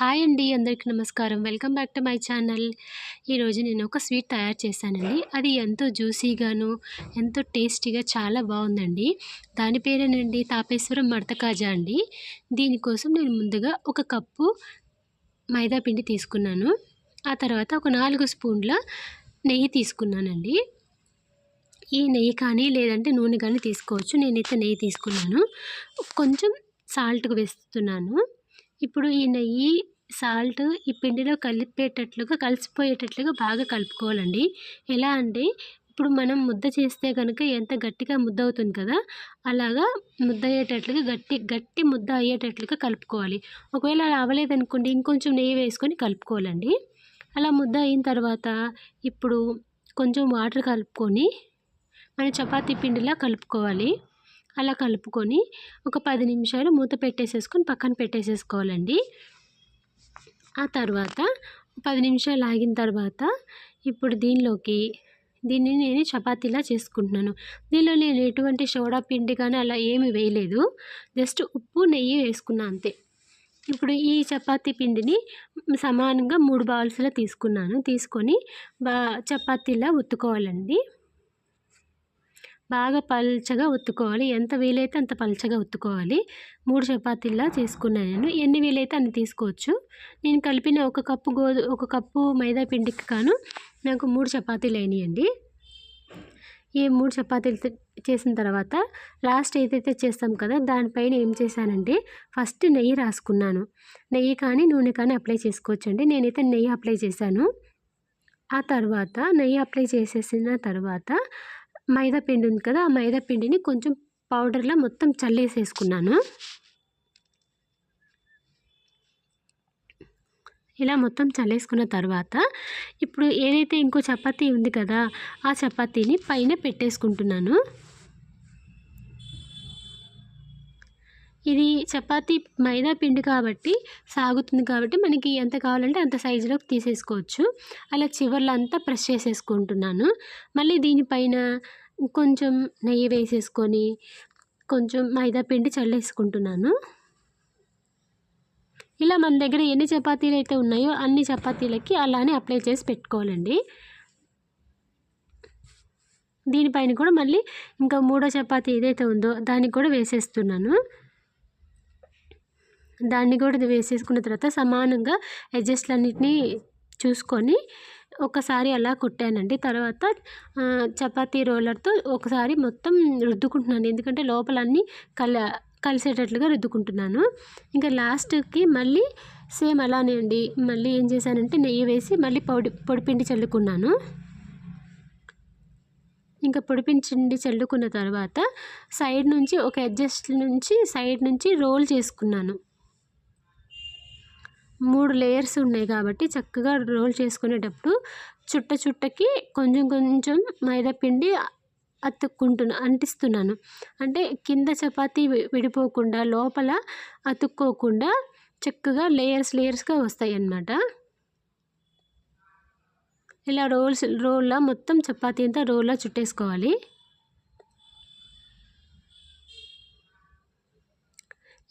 Hi అండి అందరికీ నమస్కారం. Welcome back to my channel. ఈరోజు నేను ఒక స్వీట్ తయారు చేశానండి. అది ఎంతో జ్యూసీగాను ఎంతో టేస్టీగా చాలా బాగుందండి. దాని పేరేనండి తాపేశ్వరం మడతకాజా అండి. దీనికోసం నేను ముందుగా ఒక కప్పు మైదా పిండి తీసుకున్నాను. ఆ తర్వాత ఒక నాలుగు స్పూన్ల నెయ్యి తీసుకున్నానండి. ఈ నెయ్యి కానీ లేదంటే నూనె కానీ తీసుకోవచ్చు. నేనైతే నెయ్యి తీసుకున్నాను. కొంచెం సాల్ట్ వేస్తున్నాను. ఇప్పుడు ఈ నెయ్యి సాల్ట్ ఈ పిండిలో కలిపేటట్లుగా కలిసిపోయేటట్లుగా బాగా కలుపుకోవాలండి. ఎలా అంటే ఇప్పుడు మనం ముద్ద చేస్తే కనుక ఎంత గట్టిగా ముద్ద అవుతుంది కదా అలాగా ముద్ద అయ్యేటట్లుగా గట్టి గట్టి ముద్ద అయ్యేటట్లుగా కలుపుకోవాలి. ఒకవేళ అలా అవ్వలేదనుకోండి ఇంకొంచెం నెయ్యి వేసుకొని కలుపుకోవాలండి. అలా ముద్ద అయిన తర్వాత ఇప్పుడు కొంచెం వాటర్ కలుపుకొని మన చపాతీ పిండిలా కలుపుకోవాలి. అలా కలుపుకొని ఒక పది నిమిషాలు మూత పెట్టేసేసుకొని పక్కన పెట్టేసేసుకోవాలండి. ఆ తర్వాత పది నిమిషాలు ఆగిన తర్వాత ఇప్పుడు దీనిలోకి దీన్ని నేను చపాతీలా చేసుకుంటున్నాను. దీనిలో నేను ఎటువంటి సోడా పిండి కానీ అలా ఏమి వేయలేదు. జస్ట్ ఉప్పు నెయ్యి వేసుకున్నా అంతే. ఇప్పుడు ఈ చపాతీ పిండిని సమానంగా మూడు బౌల్స్లో తీసుకున్నాను. తీసుకొని బా చపాతీలా ఉత్తుకోవాలండి. బాగా పల్చగా ఉత్తుకోవాలి. ఎంత వీలైతే అంత పల్చగా ఉత్తుకోవాలి. మూడు చపాతీలా చేసుకున్నాను నేను. ఎన్ని వీలైతే అన్ని తీసుకోవచ్చు. నేను కలిపిన ఒక కప్పు గోధు ఒక కప్పు మైదా పిండికి కాను నాకు మూడు చపాతీలు అయినాయండి. ఈ మూడు చపాతీలు చేసిన తర్వాత లాస్ట్ ఏదైతే చేస్తాం కదా దానిపైన ఏం చేశానంటే ఫస్ట్ నెయ్యి రాసుకున్నాను. నెయ్యి కానీ నూనె కానీ అప్లై చేసుకోవచ్చండి. నేనైతే నెయ్యి అప్లై చేశాను. ఆ తర్వాత నెయ్యి అప్లై చేసేసిన తర్వాత మైదా పిండి ఉంది కదా ఆ మైదా పిండిని కొంచెం పౌడర్లో మొత్తం చల్లేసేసుకున్నాను. ఇలా మొత్తం చల్లేసుకున్న తర్వాత ఇప్పుడు ఏదైతే ఇంకో చపాతీ ఉంది కదా ఆ చపాతీని పైన పెట్టేసుకుంటున్నాను. ఇది చపాతీ మైదా పిండి కాబట్టి సాగుతుంది కాబట్టి మనకి ఎంత కావాలంటే అంత సైజులోకి తీసేసుకోవచ్చు. అలా చివర్లో అంతా ప్రెస్ చేసేసుకుంటున్నాను. మళ్ళీ దీనిపైన కొంచెం నెయ్యి వేసేసుకొని కొంచెం మైదా పిండి చల్లేసుకుంటున్నాను. ఇలా మన దగ్గర ఎన్ని చపాతీలు అయితే ఉన్నాయో అన్ని చపాతీలకి అలానే అప్లై చేసి పెట్టుకోవాలండి. దీనిపైన కూడా మళ్ళీ ఇంకా మూడో చపాతీ ఏదైతే ఉందో దానికి కూడా వేసేస్తున్నాను. దాన్ని కూడా వేసేసుకున్న తర్వాత సమానంగా అడ్జస్ట్లన్నిటినీ చూసుకొని ఒకసారి అలా కుట్టానండి. తర్వాత చపాతీ రోలర్తో ఒకసారి మొత్తం రుద్దుకుంటున్నాను. ఎందుకంటే లోపల అన్నీ కల కలిసేటట్లుగా రుద్దుకుంటున్నాను. ఇంకా లాస్ట్కి మళ్ళీ సేమ్ అలానే అండి. మళ్ళీ ఏం చేశానంటే నెయ్యి వేసి మళ్ళీ పొడి పొడిపిండి చల్లుకున్నాను. ఇంకా పొడిపించిండి చల్లుకున్న తర్వాత సైడ్ నుంచి ఒక అడ్జస్ట్ నుంచి సైడ్ నుంచి రోల్ చేసుకున్నాను. మూడు లేయర్స్ ఉన్నాయి కాబట్టి చక్కగా రోల్ చేసుకునేటప్పుడు చుట్ట చుట్టకి కొంచెం కొంచెం మైదా పిండి అతుక్కుంటున్నా అంటిస్తున్నాను. అంటే కింద చపాతీ విడిపోకుండా లోపల అతుక్కోకుండా చక్కగా లేయర్స్ లేయర్స్గా వస్తాయి అన్నమాట. ఇలా రోల్స్ రోల్లా మొత్తం చపాతీ అంతా రోల్లా చుట్టేసుకోవాలి.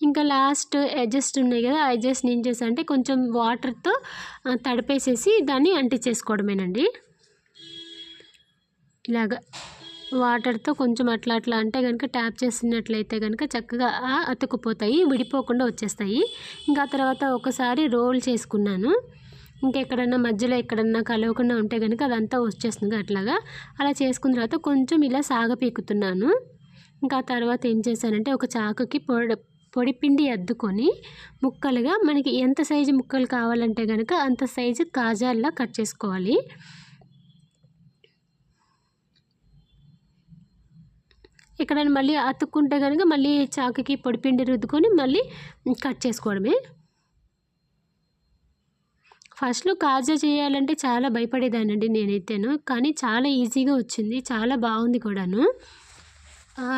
ఇంకా లాస్ట్ ఎడ్జస్ట్ ఉన్నాయి కదా ఆ ఎడ్జస్ట్ ఏం చేసా అంటే కొంచెం వాటర్తో తడిపేసేసి దాన్ని అంటించేసుకోవడమేనండి ఇలాగ వాటర్తో కొంచెం అట్లా అట్లా అంటే కనుక ట్యాప్ చేసినట్లయితే కనుక చక్కగా అతుకుపోతాయి విడిపోకుండా వచ్చేస్తాయి. ఇంకా తర్వాత ఒకసారి రోల్ చేసుకున్నాను. ఇంకెక్కడన్నా మధ్యలో ఎక్కడన్నా కలవకుండా ఉంటే కనుక అదంతా వచ్చేస్తుంది అట్లాగా. అలా చేసుకున్న తర్వాత కొంచెం ఇలా సాగ పీకుతున్నాను ఇంకా తర్వాత ఏం చేశానంటే ఒక చాకుకి పొడ పొడిపిండి అద్దుకొని ముక్కలుగా మనకి ఎంత సైజు ముక్కలు కావాలంటే కనుక అంత సైజు కాజాల్లా కట్ చేసుకోవాలి. ఇక్కడ మళ్ళీ అతుక్కుంటే కనుక మళ్ళీ చాకుకి పొడిపిండి రుద్దుకొని మళ్ళీ కట్ చేసుకోవడమే. ఫస్ట్లో కాజా చేయాలంటే చాలా భయపడేదానండి నేనైతేను. కానీ చాలా ఈజీగా వచ్చింది. చాలా బాగుంది కూడాను.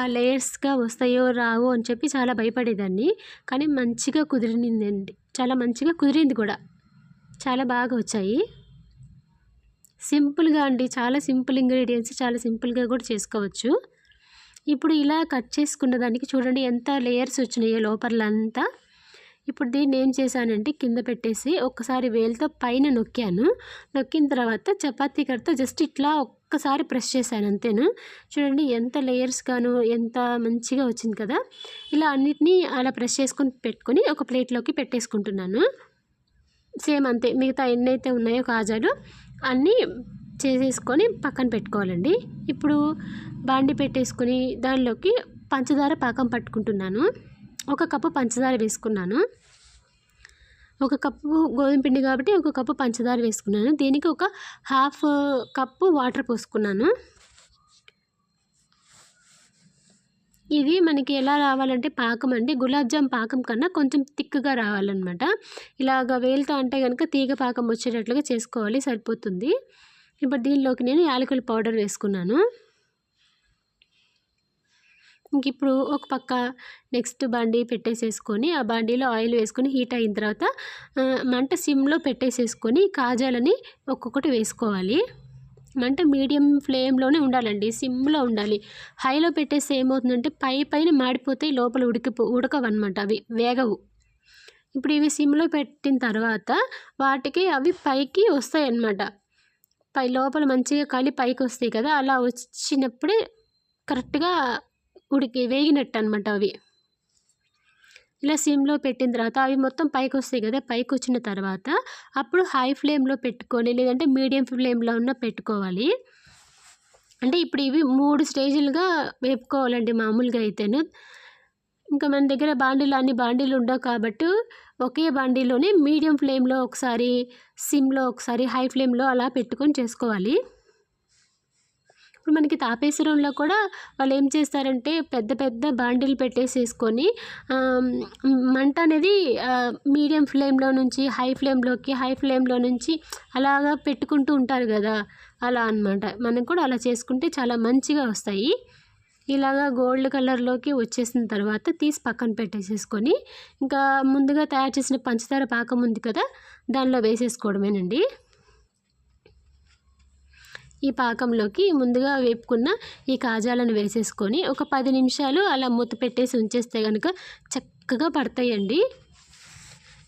లేయర్స్గా వస్తాయో రావో అని చెప్పి చాలా భయపడేదాన్ని. కానీ మంచిగా కుదిరిందండి చాలా మంచిగా కుదిరింది కూడా. చాలా బాగా వచ్చాయి. సింపుల్గా అండి. చాలా సింపుల్ ఇంగ్రీడియంట్స్ చాలా సింపుల్గా కూడా చేసుకోవచ్చు. ఇప్పుడు ఇలా కట్ చేసుకున్న దానికి చూడండి ఎంత లేయర్స్ వచ్చినాయో లోపలంతా. ఇప్పుడు దీన్ని ఏం చేశానంటే కింద పెట్టేసి ఒక్కసారి వేలుతో పైన నొక్కాను. నొక్కిన తర్వాత చపాతీ కర్రతో జస్ట్ ఇట్లా ఒక్కసారి ప్రెస్ చేశాను అంతేను? చూడండి ఎంత లేయర్స్ గాను ఎంత మంచిగా వచ్చింది కదా? ఇలా అన్నిటినీ అలా ప్రెస్ చేసుకొని పెట్టుకొని ఒక ప్లేట్లోకి పెట్టేసుకుంటున్నాను. సేమ్ అంతే మిగతా ఎన్నైతే ఉన్నాయో కాజాలు అన్నీ చేసేసుకొని పక్కన పెట్టుకోవాలండి. ఇప్పుడు బాండి పెట్టేసుకొని దానిలోకి పంచదార పాకం పట్టుకుంటున్నాను. ఒక కప్పు పంచదార వేసుకున్నాను. ఒక కప్పు గోధుమ పిండి కాబట్టి ఒక కప్పు పంచదార వేసుకున్నాను. దీనికి ఒక హాఫ్ కప్పు వాటర్ పోసుకున్నాను. ఇది మనకి ఎలా రావాలంటే పాకం అండి. గులాబ్ జామ్ పాకం కన్నా కొంచెం థిక్గా రావాలన్నమాట. ఇలాగ వేలుతో అంటే కనుక తీగ పాకం వచ్చేటట్లుగా చేసుకోవాలి సరిపోతుంది. ఇప్పుడు దీనిలోకి నేను యాలకుల పౌడర్ వేసుకున్నాను. ఇంక ఇప్పుడు ఒక పక్క నెక్స్ట్ బండి పెట్టేసేసుకొని ఆ బండిలో ఆయిల్ వేసుకొని హీట్ అయిన తర్వాత మంట సిమ్లో పెట్టేసేసుకొని కాజాలని ఒక్కొక్కటి వేసుకోవాలి. మంట మీడియం ఫ్లేమ్లోనే ఉండాలండి సిమ్లో ఉండాలి. హైలో పెట్టేస్తే ఏమవుతుందంటే పై పైన మాడిపోతాయి లోపల ఉడికిపో ఉడకవన్నమాట అవి వేగవు. ఇప్పుడు ఇవి సిమ్లో పెట్టిన తర్వాత వాటికి అవి పైకి వస్తాయి అన్నమాట పై లోపల మంచిగా కాలి పైకి వస్తాయి కదా అలా వచ్చినప్పుడే కరెక్ట్గా ఉడికి వేగినట్టు అనమాట అవి. ఇలా సిమ్లో పెట్టిన తర్వాత అవి మొత్తం పైకి వస్తాయి కదా పైకి వచ్చిన తర్వాత అప్పుడు హై ఫ్లేమ్లో పెట్టుకొని లేదంటే మీడియం ఫ్లేమ్లో ఉన్న పెట్టుకోవాలి. అంటే ఇప్పుడు ఇవి మూడు స్టేజీలుగా వేపుకోవాలండి మామూలుగా అయితేను. ఇంకా మన దగ్గర బాండీలు అన్ని బాండీలు ఉండవు కాబట్టి ఒకే బాండీలోనే మీడియం ఫ్లేమ్లో ఒకసారి సిమ్లో ఒకసారి హై ఫ్లేమ్లో అలా పెట్టుకొని చేసుకోవాలి. ఇప్పుడు మనకి తాపేశ్వరంలో కూడా వాళ్ళు ఏం చేస్తారంటే పెద్ద పెద్ద బాండిలు పెట్టేసేసుకొని మంట అనేది మీడియం ఫ్లేమ్లో నుంచి హై ఫ్లేమ్లోకి హై ఫ్లేమ్లో నుంచి అలాగా పెట్టుకుంటూ ఉంటారు కదా అలా అనమాట మనం కూడా అలా చేసుకుంటే చాలా మంచిగా వస్తాయి. ఇలాగా గోల్డ్ కలర్లోకి వచ్చేసిన తర్వాత తీసి పక్కన పెట్టేసేసుకొని ఇంకా ముందుగా తయారు చేసిన పంచదార పాకం ఉంది కదా దానిలో వేసేసుకోవడమేనండి. ఈ పాకంలోకి ముందుగా వేపుకున్న ఈ కాజాలను వేసేసుకొని ఒక పది నిమిషాలు అలా మూత పెట్టేసి ఉంచేస్తే కనుక చక్కగా పడతాయండి.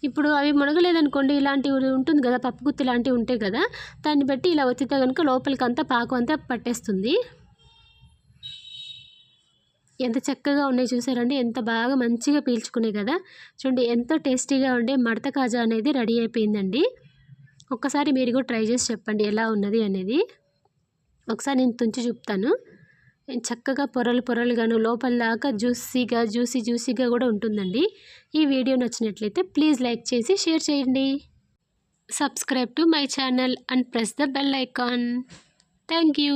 ఇప్పుడు అవి మునగలేదనుకోండి ఇలాంటివి ఉంటుంది కదా పప్పు గుత్తి లాంటివి ఉంటాయి కదా దాన్ని బట్టి ఇలా వచ్చితే కనుక లోపలికి అంతా పాకం అంతా పట్టేస్తుంది. ఎంత చక్కగా ఉన్నాయి చూసారండి ఎంత బాగా మంచిగా పీల్చుకున్నాయి కదా. చూడండి ఎంతో టేస్టీగా ఉండే మడత కాజా అనేది రెడీ అయిపోయిందండి. ఒక్కసారి మీరు కూడా ట్రై చేసి చెప్పండి ఎలా ఉన్నది అనేది. ఒకసారి నేను తుంచి చూపుతాను. చక్కగా పొరలు పొరలుగాను లోపల దాకా జ్యూసీగా జ్యూసీ జ్యూసీగా కూడా ఉంటుందండి. ఈ వీడియో నచ్చినట్లయితే ప్లీజ్ లైక్ చేసి షేర్ చేయండి. Subscribe to my channel and press the bell icon. Thank you.